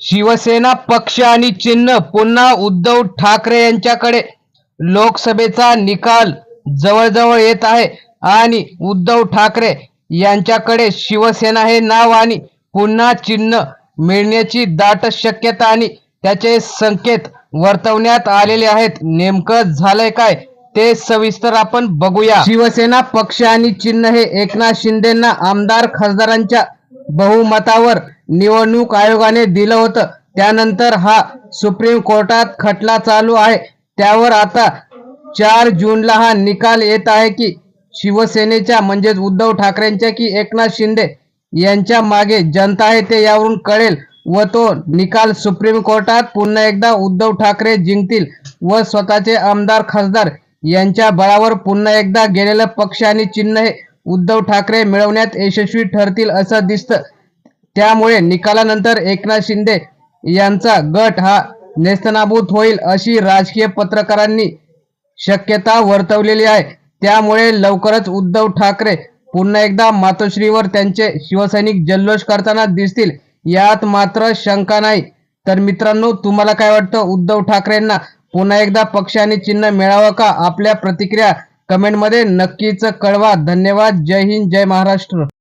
शिवसेना पक्ष आणि चिन्ह पुन्हा उद्धव ठाकरे यांच्याकडे लोकसभेचा निकाल जवळजवळ येत आहे. आणि उद्धव ठाकरे यांच्याकडे शिवसेना हे नाव आणि पुन्हा चिन्ह मिळण्याची दाट शक्यता आणि त्याचे संकेत वर्तवण्यात आलेले आहेत. नेमकं झालंय काय ते सविस्तर आपण बघूया. शिवसेना पक्ष आणि चिन्ह हे एकनाथ शिंदेना आमदार खासदारांच्या बहुमतावर निवडणूक आयोगाने दिलं होतं. त्यानंतर हा सुप्रीम कोर्टात खटला चालू आहे. त्यावर आता चार जूनला हा निकाल येत आहे की शिवसेनेच्या म्हणजेच उद्धव ठाकरेंच्या की एकनाथ शिंदे यांच्या मागे जनता आहे ते यावरून कळेल व तो निकाल सुप्रीम कोर्टात पुन्हा एकदा उद्धव ठाकरे जिंकतील व स्वतःचे आमदार खासदार यांच्या बळावर पुन्हा एकदा गेलेलं पक्ष आणि चिन्ह हे उद्धव ठाकरे मिळवण्यात यशस्वी ठरतील असं दिसतं. त्यामुळे निकालानंतर एकनाथ शिंदे यांचा गट हा नेस्तनाभूत होईल अशी राजकीय पत्रकारांनी शक्यता वर्तवलेली आहे. त्यामुळे लवकरच उद्धव ठाकरे पुन्हा एकदा मातोश्रीवर त्यांचे शिवसैनिक जल्लोष करताना दिसतील यात मात्र शंका नाही. तर मित्रांनो तुम्हाला काय वाटतं? उद्धव ठाकरेंना पुन्हा एकदा पक्ष आणि चिन्ह मिळावं का? आपल्या प्रतिक्रिया कमेंटमध्ये नक्कीच कळवा. धन्यवाद. जय हिंद. जय महाराष्ट्र.